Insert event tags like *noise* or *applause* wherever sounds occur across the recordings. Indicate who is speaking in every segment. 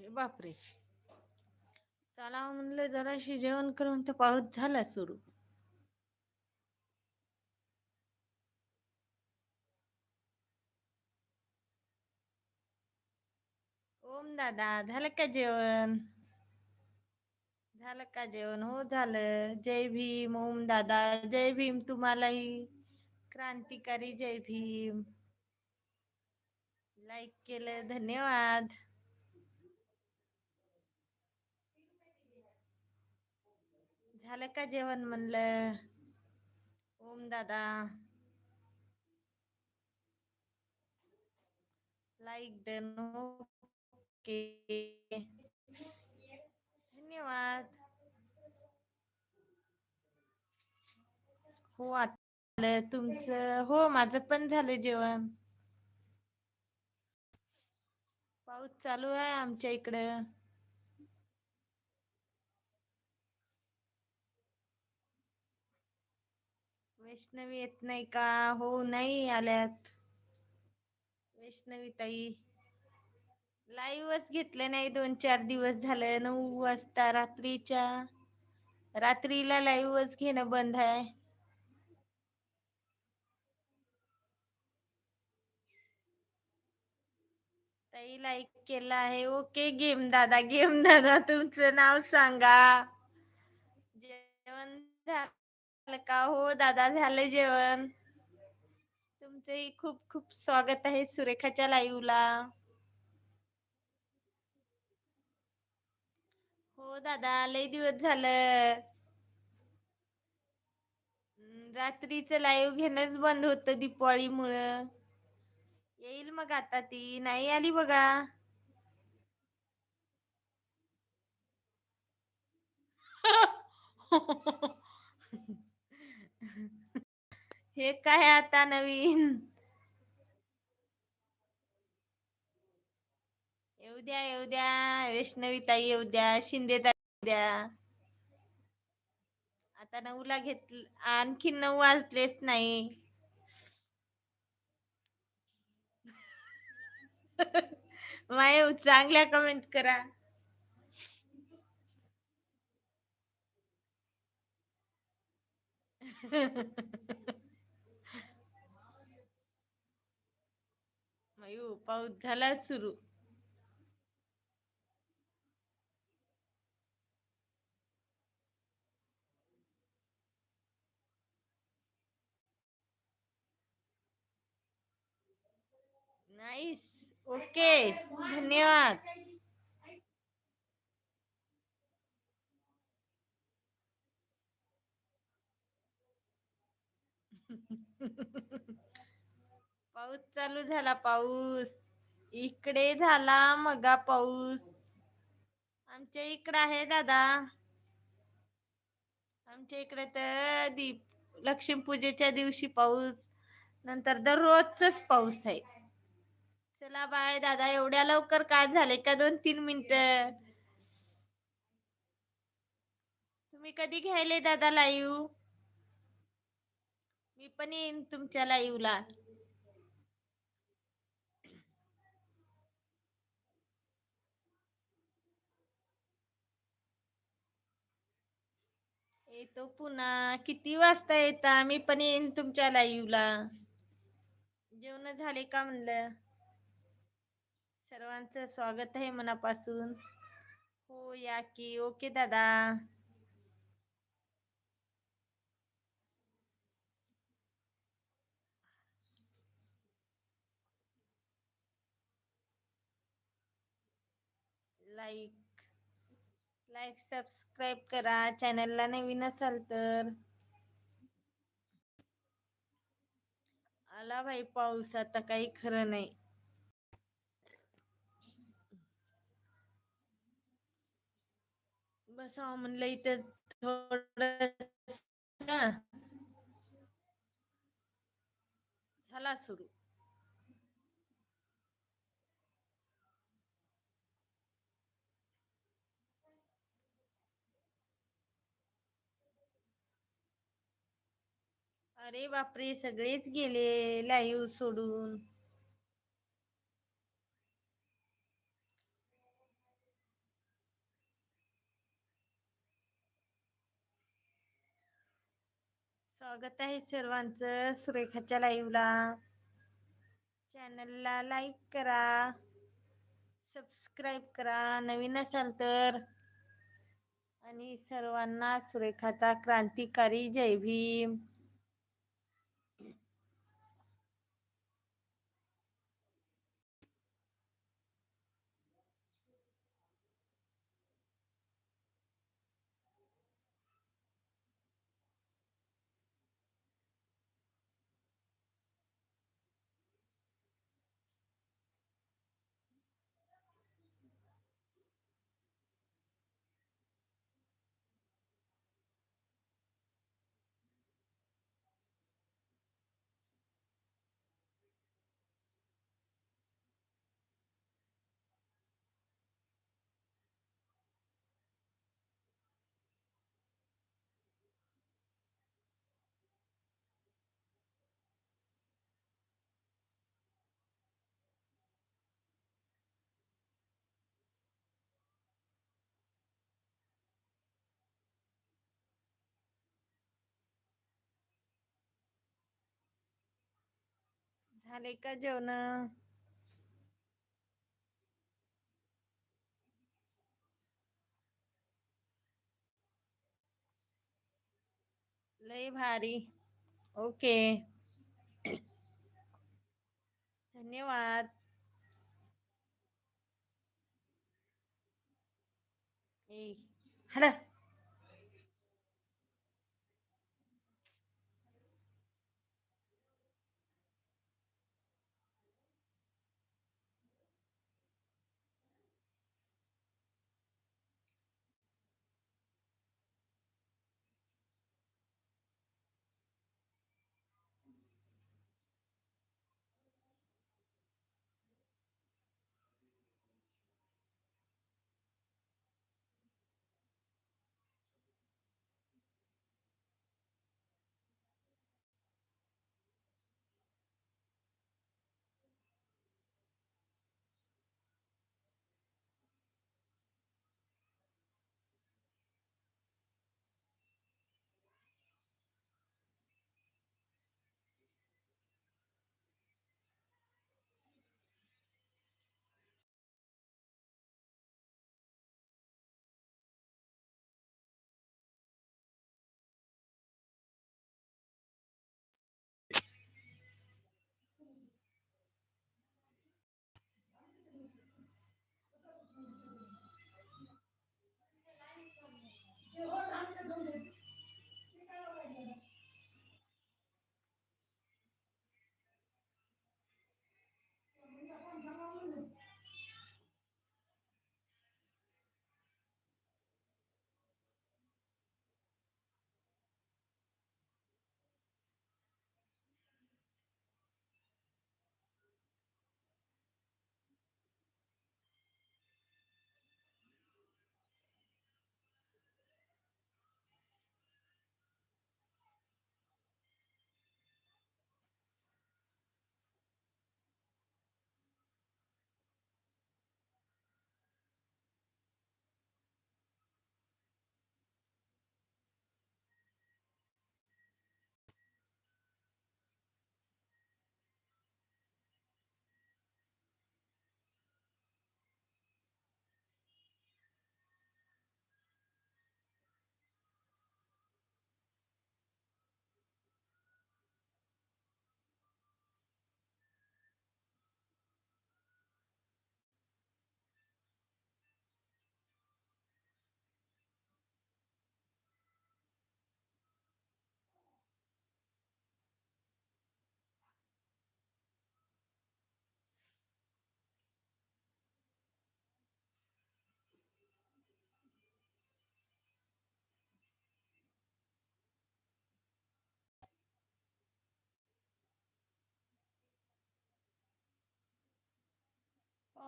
Speaker 1: बापरे बापरे. चला हो म्हणलं जराशी जेवण करून तर पाऊस झाला सुरू. ओम दादा झालं का जेवण? झालं का जेवण? हो झालं. जय भीम ओम दादा. जय भीम तुम्हालाही. क्रांतिकारी जय भीम. लाईक केलं धन्यवाद. झालं का जेवण म्हणलं? ओम दादा. लाईक डन ओके धन्यवाद. हो आता तुमचं. हो माझं पण झालं जेवण. पाऊस चालू आहे आमच्या इकडं. वैष्णवी येत नाही का? हो नाही आल्यात. वैष्णवी ताई लाईव्हच घेतले नाही. दोन चार दिवस झालं. नऊ वाजता रात्रीच्या रात्रीला लाईव्हच घेणं बंद आहे. ताई लाईक केला आहे. ओके गेम दादा गेम दादा तुमचं नाव सांगा. जेवण झालं. का हो दादा झालं जेवण? तुमचंही खूप खूप स्वागत आहे सुरेखाच्या लाईव्हला हो दादा लय दिवस झालं. रात्रीचं लाईव्ह घेणंच बंद होतं दिपावळीमुळं येईल मग आता ती नाही आली बघा. *laughs* हे काय आता नवीन? येऊ द्या येऊ द्या. वैष्णवी ताई येऊ द्या शिंदे ताई येऊ द्या. आता नऊला घेत आणखी नऊ वाजलेच नाही. *laughs* माय चांगल्या कमेंट करा. *laughs* मयू पाऊस झाला सुरू नाईस ओके धन्यवाद पाऊस चालू झाला पाऊस. इकडे झाला मगा पाऊस. आमच्या इकडे आहे दादा. आमच्या इकडे तर दीप लक्ष्मीपूजेच्या दिवशी पाऊस नंतर दररोजच पाऊस आहे. चला बाय दादा एवढ्या लवकर काय झाले का दोन तीन मिनिट? तुम्ही कधी घ्यायले दादा लाईव्ह मी पण येईन तुमच्या लाईव्हला येतो पुन्हा. किती वाजता येता? मी पण येईन तुमच्या लाईव्हला जेवण झाले का म्हणलं? सर्वांचं स्वागत आहे मनापासून. हो या की. ओके दादा. लाईक लाईक सबस्क्राईब करा. चॅनलला नवीन असाल तर. आला भाई पाऊस. आता काही खरं नाही. बसावं म्हणलं इथं थोड झाला सुरू. अरे बापरे सगळेच गेले लाईव्ह सोडून. स्वागत आहे सर्वांच सुरेखाच्या लाईव्हला चॅनलला लाईक करा सबस्क्राईब करा नवीन असाल तर. आणि सर्वांना सुरेखाचा क्रांतिकारी जय भीम. झाले का जेवण? लय भारी. ओके. धन्यवाद. ए हॅलो. Yeah.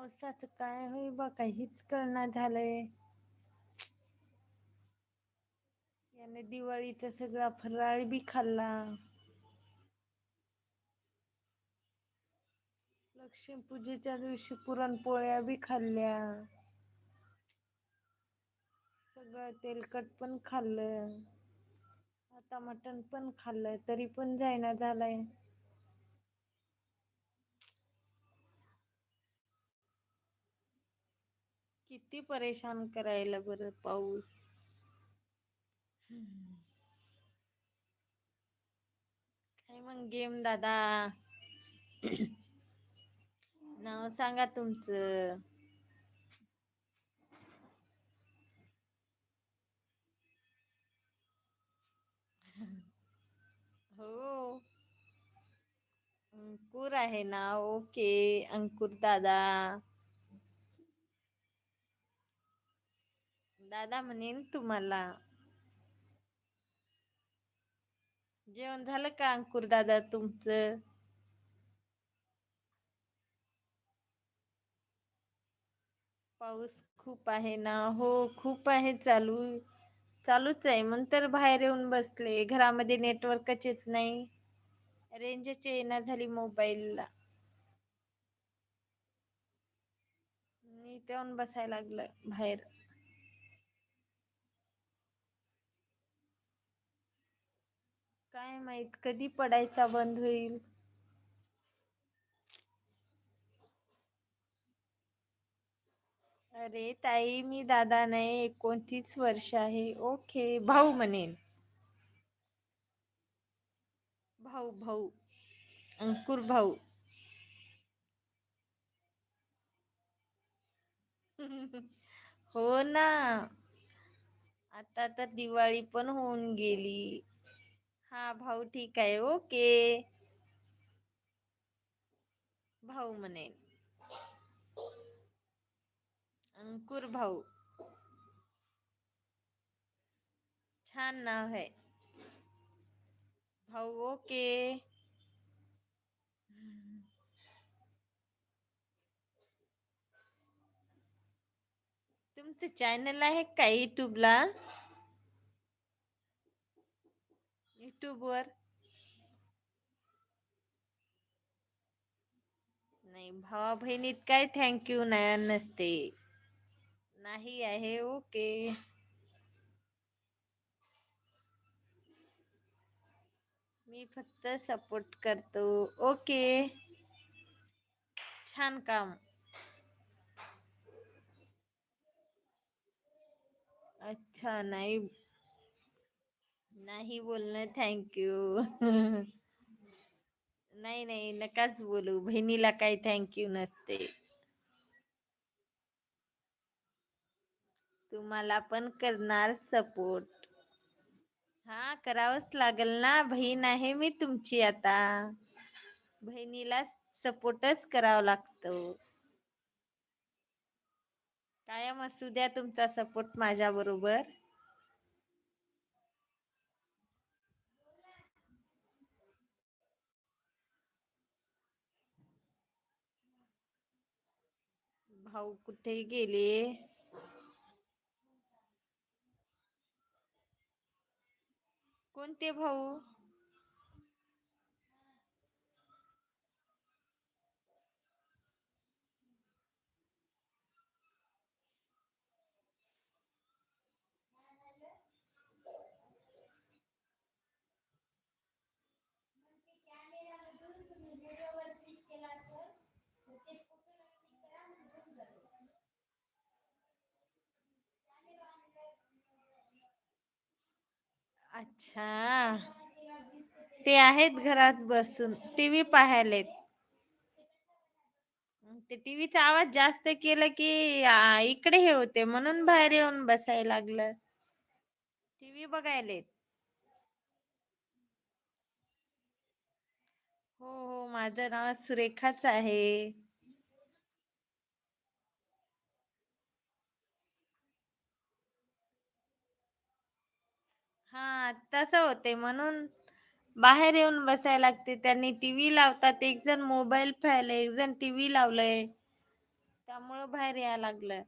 Speaker 1: पावसाच काय होई बा काहीच कळना झालंय. याने दिवाळीचा सगळा फराळ बी खाल्ला. लक्ष्मीपूजेच्या दिवशी पुरणपोळ्या बी खाल्ल्या. सगळं तेलकट पण खाल्लं. आता मटण पण खाल्लं तरी पण जायना झालंय. किती परेशान करायला बरं पाऊस. काय मग गेम दादा. नाव सांगा तुमचं. हो. अंकुर आहे ना ओके अंकुर दादा. दादा म्हणेन तुम्हाला. जेवण झालं का अंकुर दादा तुमचं. पाऊस खूप आहे ना हो खूप आहे चालू. चालूच आहे मग तर बाहेर येऊन बसले घरामध्ये नेटवर्कच येत नाही. रेंजच येईना झाली मोबाईल ला. मी येऊन बसायला लागलं बाहेर. काय माहीत कधी पडायचा बंद होईल. अरे ताई मी दादा नाही एकोणतीस वर्ष आहे ओके भाऊ म्हणेन. भाऊ भाऊ अंकुर भाऊ. *laughs* हो ना. आता तर दिवाळी पण होऊन गेली. हा भाऊ ठीक आहे ओके. भाऊ म्हणे अंकुर भाऊ. छान नाव है. भाऊ ओके. तुमचं चॅनल आहे का युट्यूबला वर. नाही, भावा काय थँक यू नाय नसते. नाही आहे ओके. मी फक्त सपोर्ट करतो ओके. छान काम. अच्छा नाही. नाही बोलणं थँक यू. *laughs* नाही नाही नकाच बोलू बहिणीला काही थँक्यू यू नसते. तुम्हाला पण करणार सपोर्ट. हा करावंच लागेल ना बहीण आहे मी तुमची आता. बहिणीला सपोर्टच करावा लागतो. कायम असू द्या तुमचा सपोर्ट माझ्या बरोबर. भाऊ कुठे गेले. कोणते भाऊ. अच्छा ते आहेत घरात बसून टीव्ही पाहायलेत. ते टीव्हीचा आवाज जास्त केलं की इकडे हे होते म्हणून बाहेर येऊन बसायला लागलं. टीव्ही बघायलेत. हो हो माझं नाव सुरेखाच आहे. हा तस होते म्हणून बाहेर येऊन बसायला लागते त्यांनी टीव्ही लावतात एक जण मोबाईल पाहायले एक जण टीव्ही लावलंय त्यामुळं बाहेर यायला लागलं.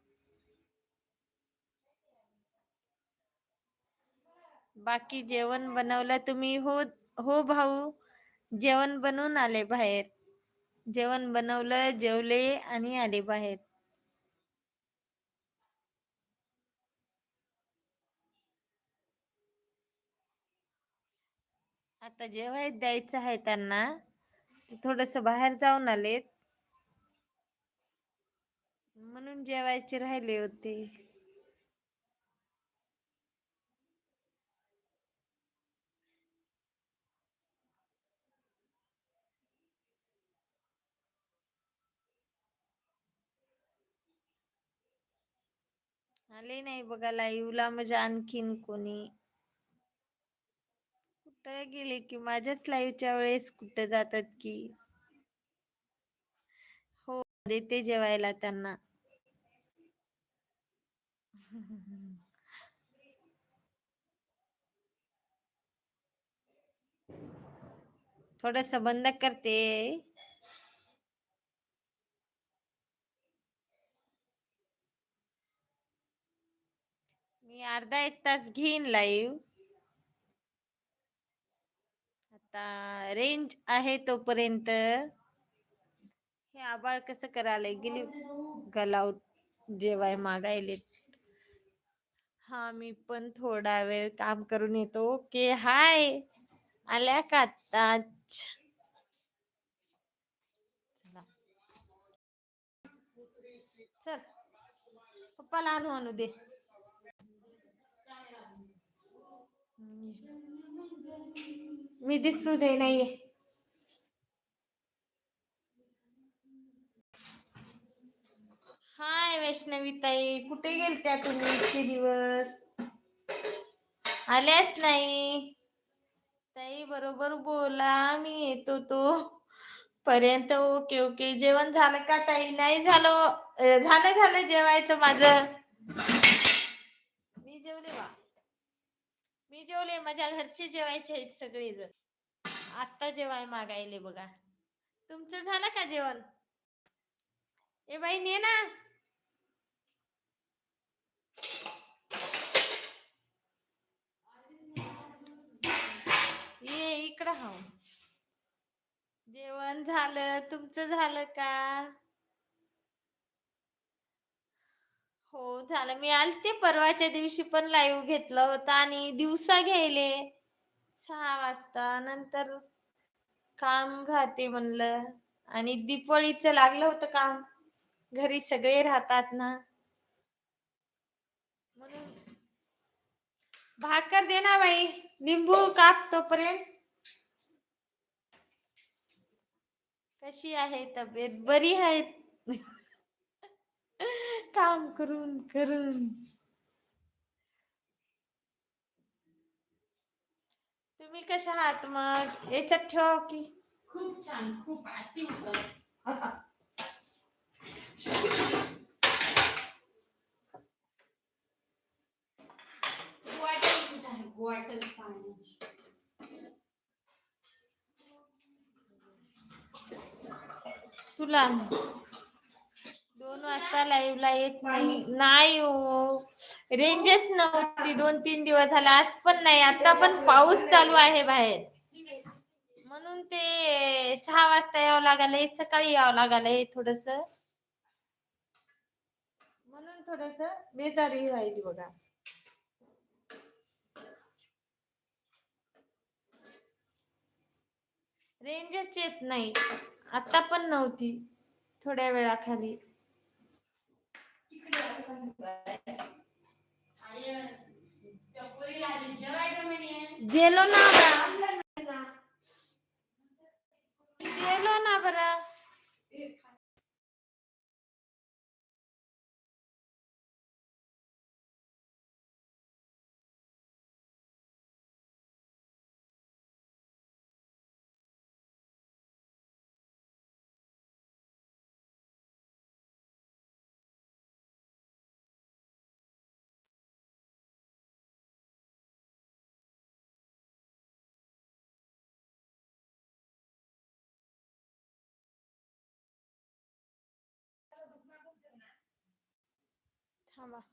Speaker 1: बाकी जेवण बनवलं तुम्ही हो हो भाऊ जेवण बनवून आले बाहेर. जेवण बनवलं जेवले आणि आले बाहेर. आता जेव्हाय द्यायचं आहे त्यांना. थोडस बाहेर जाऊन आलेत. म्हणून जेवायचे राहिले होते. आले नाही बघा लाईव्हला म्हणजे आणखीन कोणी. कुठं गेले की माझ्याच लाईव्हच्या वेळेस कुठं जातात की? हो देते जेवायला त्यांना. थोडस बंद करते. मी अर्धा एक तास घेईन लाईव्ह आता रेंज आहे तोपर्यंत. हे आबाळ कसं करायला गेली? गलाव जेवाय मागायले. हा मी पण थोडा वेळ काम करून येतो. Okay hi. आल्या का आत्ताच? चल पप्पाला आणू आणू दे. मी दिसू दे नाहीये. हाय वैष्णवी ताई कुठे गेलत्या तुम्ही इतके दिवस? आल्याच नाही. ताई बरोबर बोला मी येतो तो. पर्यंत ओके ओके. जेवण झालं का ताई? नाही झालं. झालं झालं जेवायचं माझं मी जेवले बा मी जेवले माझ्या घरचे जेवायचे आहेत सगळेजण. आत्ता जेवाय मागायले बघा. तुमचं झालं का जेवण? ए बाई ने ना. ये इकडं हा जेवण झालं. तुमचं झालं का? हो झालं. मी आलते परवाच्या दिवशी पण लाईव्ह घेतलं होतं आणि दिवसा घ्यायले सहा वाजता. नंतर काम राहते म्हणलं. आणि दिपवळीचं लागलं होतं काम. घरी सगळे राहतात ना. म्हणून भाकर दे ना बाई. लिंबू काप तोपर्यंत. कशी आहे तब्येत? बरी आहे? काम करून करून. तुम्ही कशा आहात मग? याच्यात ठेवा की?
Speaker 2: खूप छान खूप बॉटल पाण्याची
Speaker 1: तुला दोन वाजता लाईव्हला येत नाही. नाही हो. रेंजच नव्हती. दोन तीन दिवस झाले. आज पण नाही. आता पण पाऊस चालू आहे बाहेर. म्हणून ते सहा वाजता यावं लागायलंय सकाळी यावं लागायलंय थोडस. म्हणून थोडस बेजारी राहिली बघा. रेंजच येत नाही. आता पण नव्हती. थोड्या वेळाखाली. गेलो ना बरं. गेलो ना बरं 看吧。